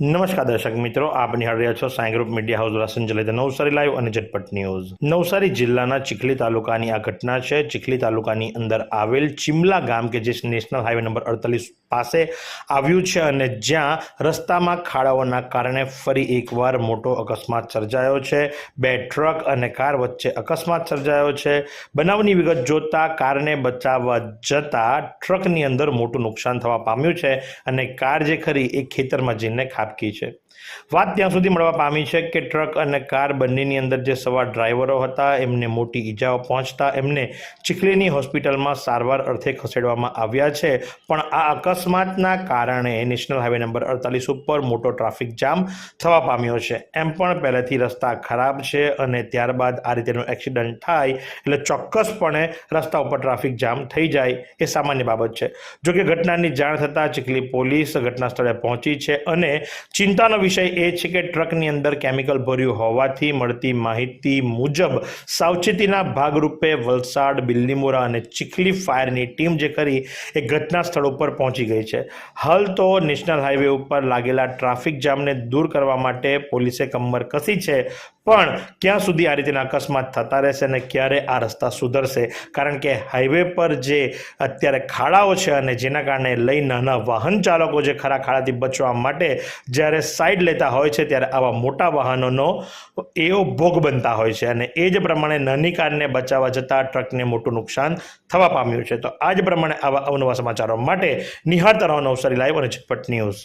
નમસ્કાર દર્શક મિત્રો, આપ નિહાળ રહ્યા છો સાંઈ ગ્રુપ મીડિયા હાઉસ દ્વારા સંચાલિત નવસારી લાઈવ અને ઝટપટ ન્યૂઝ. નવસારી જિલ્લાના ચીખલી તાલુકાની આ ઘટના છે. ચીખલી તાલુકાની અંદર આવેલ ચિમલા ગામ કે જે નેશનલ હાઈવે નંબર અડતાલીસ પાસે આવ્યું છે અને જ્યાં રસ્તામાં ખાડાઓના કારણે ફરી એકવાર મોટો અકસ્માત સર્જાયો છે. બે ટ્રક અને કાર વચ્ચે અકસ્માત સર્જાયો છે. બનાવની વિગત જોતા કારને બચાવવા જતાં ટ્રકની અંદર મોટું નુકસાન થવા પામ્યું છે અને કાર જે ખરી એ ખેતરમાં જઈને ખાબકી છે. વાત ત્યાં સુધી મળવા પામી છે કે ટ્રક અને કાર બંનેની અંદર જે સવાર ડ્રાઈવરો હતા, એમને મોટી ઈજાઓ પહોંચતા એમને ચીખલીની હોસ્પિટલમાં સારવાર અર્થે ખસેડવામાં આવ્યા છે. પણ આ અકસ્માતના કારણે નેશનલ હાઈવે નંબર અડતાલીસ ઉપર મોટો ટ્રાફિક જામ થવા પામ્યો છે. એમ પણ પહેલેથી રસ્તા ખરાબ છે અને ત્યારબાદ આ રીતેનો એક્સિડન્ટ થાય એટલે ચોક્કસપણે રસ્તા ઉપર ટ્રાફિક જામ થઈ જાય એ સામાન્ય બાબત છે. જોકે ઘટનાની જાણ થતાં ચીખલી પોલીસ ઘટના સ્થળે પહોંચી છે અને ચિંતાનો વિષય એ છે કે ટ્રકની અંદર કેમિકલ ભર્યું હોવાથી મળતી માહિતી મુજબ સાવચેતીના ભાગરૂપે વલસાડ, બિલ્લીમોરા અને ચીખલી ફાયરની ટીમ જે કરી એ ઘટના સ્થળ ઉપર પહોંચી ગઈ છે. હાલ તો નેશનલ હાઈવે ઉપર લાગેલા ટ્રાફિક જામને દૂર કરવા માટે પોલીસે કમર કસી છે પણ ક્યાં સુધી આ રીતના અકસ્માત થતા રહેશે અને ક્યારે આ રસ્તા સુધરશે? કારણ કે હાઈવે પર જે અત્યારે ખાડાઓ છે અને જેના કારણે લઈ નાના વાહન ચાલકો જે ખરા ખાડાથી બચવા માટે જ્યારે સાઈડ લેતા હોય છે, ત્યારે આવા મોટા વાહનોનો એવો ભોગ બનતા હોય છે અને એ જ પ્રમાણે નાની કારને બચાવવા જતાં ટ્રકને મોટું નુકસાન થવા પામ્યું છે. તો આ જ પ્રમાણે આવા અવનવા સમાચારો માટે નિહાળતા રહો નવસારી લાઈવ અને ઝટપટ ન્યૂઝ